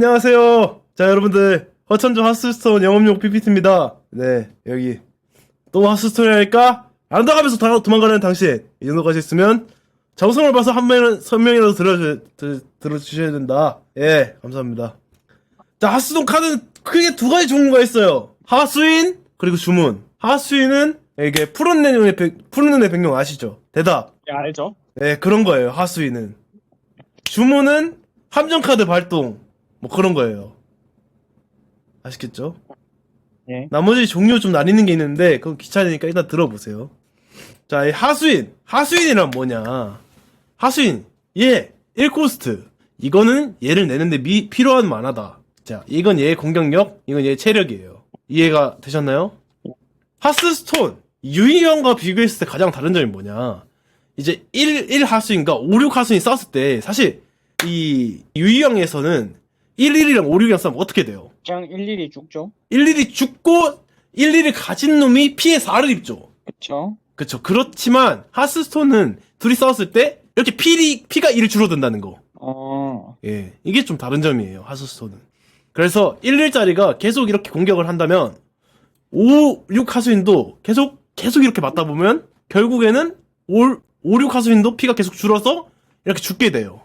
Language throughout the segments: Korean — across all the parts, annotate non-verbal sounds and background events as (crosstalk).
안녕하세요. 자, 여러분들. 허천조 하스스톤 영업용 PPT입니다. 네, 여기. 또 하스스톤이 할까? 안 나가면서 다- 도망가는 당신. 이 정도까지 했으면, 정성을 봐서 한 명, 설명이라도 들어주, 들, 들어주셔야 된다. 예, 감사합니다. 자, 하스스톤 카드는 크게 두 가지 종류가 있어요. 하수인, 그리고 주문. 하수인은, 이게 푸른 눈의, 백- 푸른 눈의 백룡 아시죠? 대답. 예, 알죠? 네, 그런 거예요, 하수인은. 주문은 함정카드 발동. 뭐 그런 거예요. 아시겠죠? 예. 나머지 종류 좀 나뉘는 게 있는데, 그건 귀찮으니까 일단 들어보세요. 자, 이 하수인. 하수인이란 뭐냐. 하수인. 얘, 1코스트. 이거는 얘를 내는데 미, 필요한 만화다. 자, 이건 얘의 공격력, 이건 얘의 체력이에요. 이해가 되셨나요? 하스스톤. 유이형과 비교했을 때 가장 다른 점이 뭐냐. 이제 1, 1 하수인과 5, 6 하수인 싸웠을 때, 사실, 이 유이형에서는 1, 1이랑 5, 6이랑 싸우면 어떻게 돼요? 그냥 일일이 죽죠? 11이 죽고 11을 가진 놈이 피해 4를 입죠. 그쵸? 그쵸. 그렇지만 하스스톤은 둘이 싸웠을 때 이렇게 피, 피가 1 줄어든다는 거. 어, 예. 이게 좀 다른 점이에요. 하스스톤은. 그래서 11짜리가 계속 이렇게 공격을 한다면 5, 6 하수인도 계속 계속 이렇게 맞다 보면 결국에는 5, 5 6 하수인도 피가 계속 줄어서 이렇게 죽게 돼요.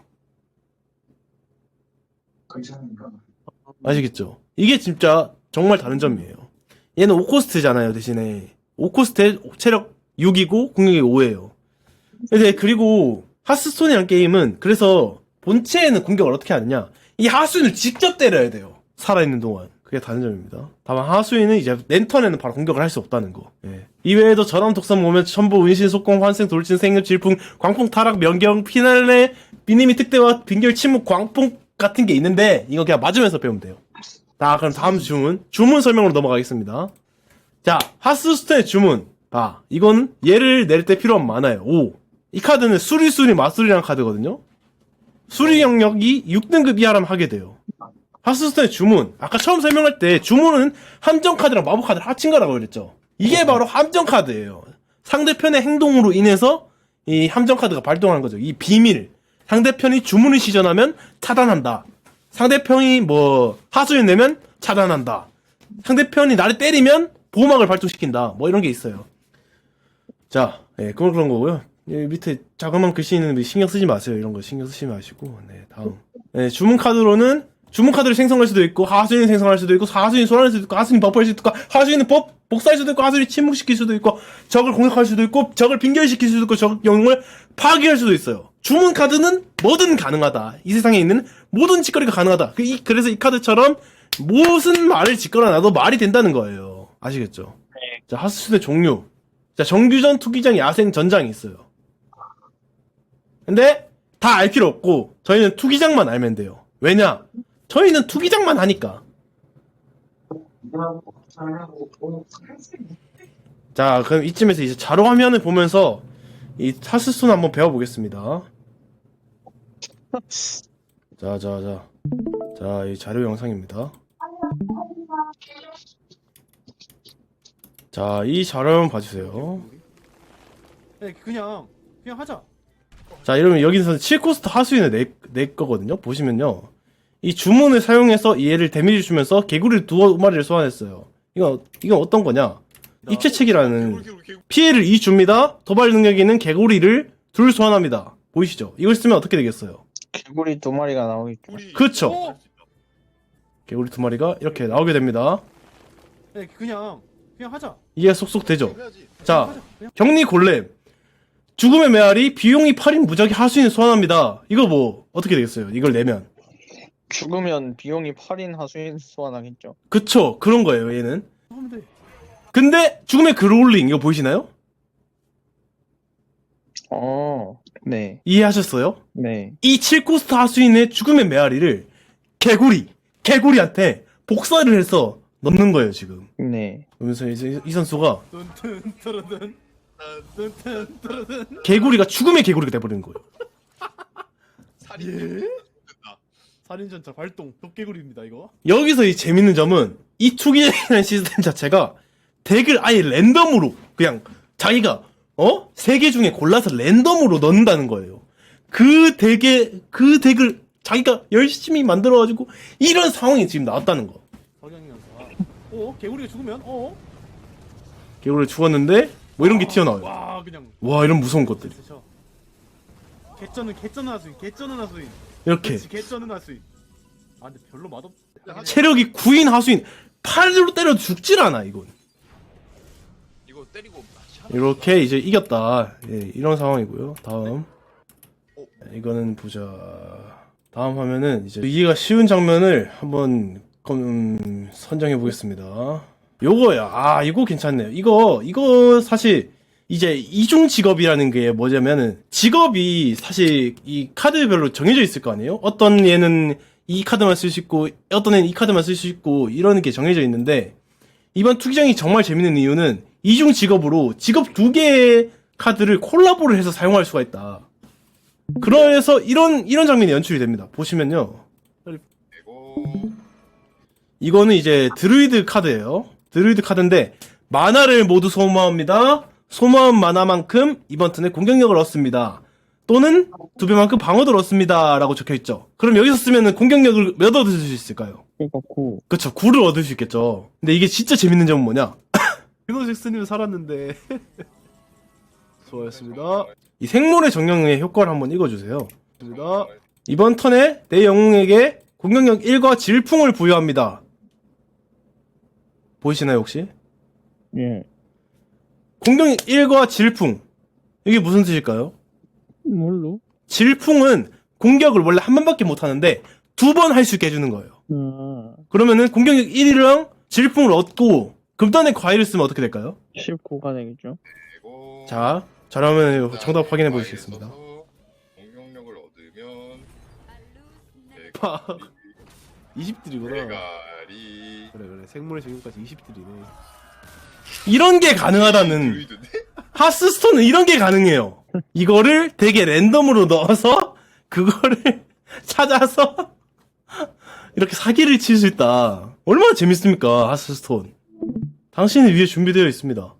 아시겠죠? 이게 진짜 정말 다른 점이에요. 얘는 5코스트잖아요, 대신에. 5코스트에 체력 6이고 공격이 5예요. 근데 그리고 하스스톤이라는 게임은 그래서 본체에는 공격을 어떻게 하느냐? 이 하수인을 직접 때려야 돼요. 살아있는 동안. 그게 다른 점입니다. 다만 하수인은 이제 랜턴에는 바로 공격을 할 수 없다는 거. 예. 이외에도 전함 독성 모면 첨보 운신 속공 환생 돌진 생급 질풍 광풍 타락 명경 피날레 비니미 특대와 빙결 침묵 광풍 같은 게 있는데 이거 그냥 맞으면서 배우면 돼요. 자 그럼 다음 주문 주문 설명으로 넘어가겠습니다. 자 하스스톤의 주문 봐 이건 얘를 낼 때 필요한 만화예요. 5. 이 카드는 수리수리 마술이라는 카드거든요. 수리 영역이 6등급 이하라면 하게 돼요. 하스스톤의 주문. 아까 처음 설명할 때 주문은 함정 카드랑 마법 카드를 합친 거라고 그랬죠. 이게 바로 함정 카드예요. 상대편의 행동으로 인해서 이 함정 카드가 발동하는 거죠. 이 비밀. 상대편이 주문을 시전하면 차단한다. 상대편이 뭐 하수인 내면 차단한다. 상대편이 나를 때리면 보호막을 발동시킨다. 뭐 이런 게 있어요. 자, 예, 그건 그런 거고요. 예, 밑에 자그마한 글씨 있는 데 신경 쓰지 마세요. 이런 거 신경 쓰지 마시고. 네, 다음. 네, 주문 카드로는 주문 카드를 생성할 수도 있고 하수인 생성할 수도 있고 하수인 소환할 수도 있고 하수인 버프할 수도 있고 하수인은 법 복사할 수도 있고 하수인 침묵시킬 수도 있고 적을 공격할 수도 있고 적을 빙결시킬 수도 있고 적 영웅을 파괴할 수도 있어요. 주문 카드는 뭐든 가능하다. 이 세상에 있는 모든 짓거리가 가능하다. 그 이- 그래서 이 카드처럼 무슨 말을 짓거나 놔도 말이 된다는 거예요. 아시겠죠? 네. 자, 하스스의 종류. 자, 정규전, 투기장, 야생, 전장이 있어요. 근데 다 알 필요 없고 저희는 투기장만 알면 돼요. 왜냐? 저희는 투기장만 하니까. 자, 그럼 이쯤에서 이제 자료 화면을 보면서 이 하스스톤 한번 배워보겠습니다. 자, 자, 자. 자, 이 자료 영상입니다. 자, 이 자료 한번 봐주세요. 네, 그냥 그냥 하자. 자, 이러면 여기서 7코스트 하수인을 내, 내 거거든요. 보시면요. 이 주문을 사용해서 얘를 데미지 주면서 개구리 두 마리를 소환했어요. 이거, 이건 어떤 거냐? 입체책이라는 피해를 2 줍니다. 도발 능력이 있는 개구리를 둘 소환합니다. 보이시죠? 이걸 쓰면 어떻게 되겠어요? 개구리 두 마리가 나오겠죠. 그쵸? 어? 개구리 두 마리가 이렇게 나오게 됩니다. 네, 그냥 그냥 하자. 이해 쏙쏙 되죠? 자, 하자. 그냥. 격리 골렘. 죽음의 메아리 비용이 8인 무작위 하수인 소환합니다. 이거 뭐 어떻게 되겠어요? 이걸 내면. 죽으면 비용이 8인 하수인 소환하겠죠. 그쵸? 그런 거예요, 얘는. 근데 죽음의 그롤링 이거 보이시나요? 어, 네, 이해하셨어요? 네. 이 7코스트 하수인의 죽음의 메아리를 개구리, 개구리한테 복사를 해서 넣는 거예요, 지금. 네. 그러면서 이제 이 선수가 뚠뚠 뚠뚠 개구리가 죽음의 개구리가 돼버리는 거예요. 예? 살인전차 발동 도깨구리입니다 이거. 여기서 이 재밌는 점은 이 투기라는 (laughs) 시스템 자체가 덱을 아예 랜덤으로 그냥 자기가 어? 세 개 중에 골라서 랜덤으로 넣는다는 거예요. 그 덱에 그 덱을 자기가 열심히 만들어 가지고 이런 상황이 지금 나왔다는 거. 석양연사. 어 개구리가 죽으면 어? 개구리 죽었는데 뭐 이런 게 튀어나와요. 와 그냥 와 이런 무서운 것들이 드셔. 개쩌는 개쩌는 하수인 개쩌는 하수인. 이렇게 그렇지 개쩌는 하수인. 아 근데 별로 맛없. 체력이 9인 하수인 팔로 때려도 죽질 않아 이건. 이거 때리고 샷 이렇게 이제 이겼다. 예, 이런 상황이고요. 다음. 이거는 보자. 다음 화면은 이제 이해가 쉬운 장면을 한번 음, 선정해 보겠습니다. 요거야. 아, 이거 괜찮네요. 이거, 이거 사실 이제 이중 직업이라는 게 뭐냐면은 직업이 사실 이 카드별로 정해져 있을 거 아니에요? 어떤 얘는 이 카드만 쓸 수 있고, 어떤 애는 이 카드만 쓸 수 있고, 이런 게 정해져 있는데, 이번 투기장이 정말 재밌는 이유는 이중 직업으로 직업 두 개의 카드를 콜라보를 해서 사용할 수가 있다. 그래서 이런 이런 장면이 연출이 됩니다. 보시면요. 이거는 이제 드루이드 카드예요. 드루이드 카드인데 만화를 모두 소모합니다. 소모한 만화만큼 이번 턴에 공격력을 얻습니다. 또는 두 배만큼 방어도 얻습니다 라고 적혀 있죠. 그럼 여기서 쓰면은 공격력을 몇 얻을 수 있을까요? 그러니까 고 그쵸, 9를 얻을 수 있겠죠. 근데 이게 진짜 재밌는 점은 뭐냐? (coughs) 피노잭스님은 살았는데. (laughs) 수고하셨습니다. 이 생물의 정령의 효과를 한번 읽어주세요. 좋습니다. 이번 턴에 내 영웅에게 공격력 1과 질풍을 부여합니다. 보이시나요, 혹시? 예 공격력 1과 질풍. 이게 무슨 뜻일까요? 뭘로? 질풍은 공격을 원래 한 번밖에 못 하는데 두 번 할 수 있게 해주는 거예요. 아 그러면은 공격력 1이랑 질풍을 얻고 금단의 과일을 쓰면 어떻게 될까요? 19가 되겠죠 자, 잘하면 그다음에 정답 확인해 보시겠습니다. 공격력을 얻으면 봐. 20딜이구나. (laughs) 대가리 그래 그래 생물의 정령까지 20딜이네. 이런 게 가능하다는? 하스스톤은 이런 게 가능해요. 이거를 되게 랜덤으로 넣어서 그거를 (laughs) 찾아서 이렇게 사기를 칠 수 있다. 얼마나 재밌습니까, 하스스톤. 당신의 위에 준비되어 있습니다.